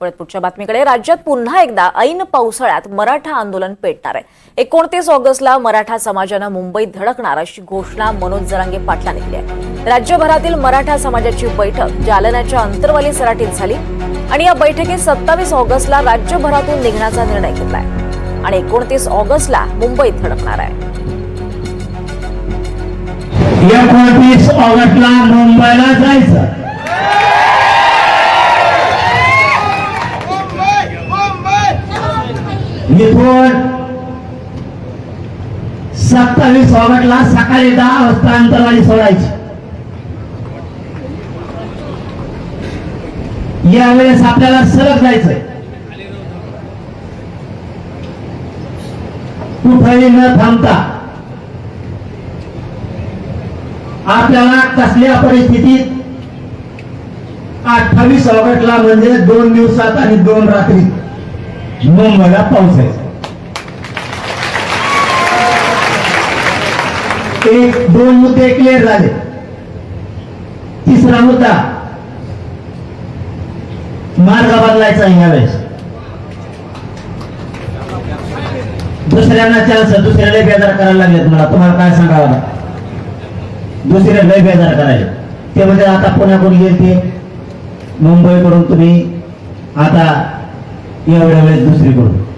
परत पुढच्या बातमीकडे. राज्यात पुन्हा एकदा ऐन पावसाळ्यात मराठा आंदोलन पेटणार आहे. एकोणतीस ऑगस्टला मराठा समाजानं मुंबईत धडकणार अशी घोषणा मनोज जरांगे पाटलाने केली आहे. राज्यभरातील मराठा समाजाची बैठक जालन्याच्या अंतरवाली सराटीत झाली आणि या बैठकीत सत्तावीस ऑगस्टला राज्यभरातून निघण्याचा निर्णय घेतलाय आणि एकोणतीस ऑगस्टला मुंबईत धडकणार आहे. एकोणतीस ऑगस्टला मुंबईला जायचं. इथून सत्तावीस ऑगस्टला सकाळी दहा वाजता अंतरवाली सोडायची. यावेळेस आपल्याला सलग जायचंय. कुठेही न थांबता आपल्याला कसल्या परिस्थितीत अठ्ठावीस ऑगस्टला म्हणजे दोन दिवसात आणि दोन रात्रीत मुंबईला आहे एक दोन मुद्दे क्लिअर झाले. तिसरा मुद्दा. मार्ग बदलायचा यावेळेस. दुसऱ्यांना चान्स दुसऱ्याला बेजार करायला लागलेत मला. तुम्हाला काय सांगावं दुसऱ्या लय बेजार करायचे ते म्हणजे आता पुण्याकडून येते मुंबईकडून तुम्ही आता एवढ्या वेळेस करू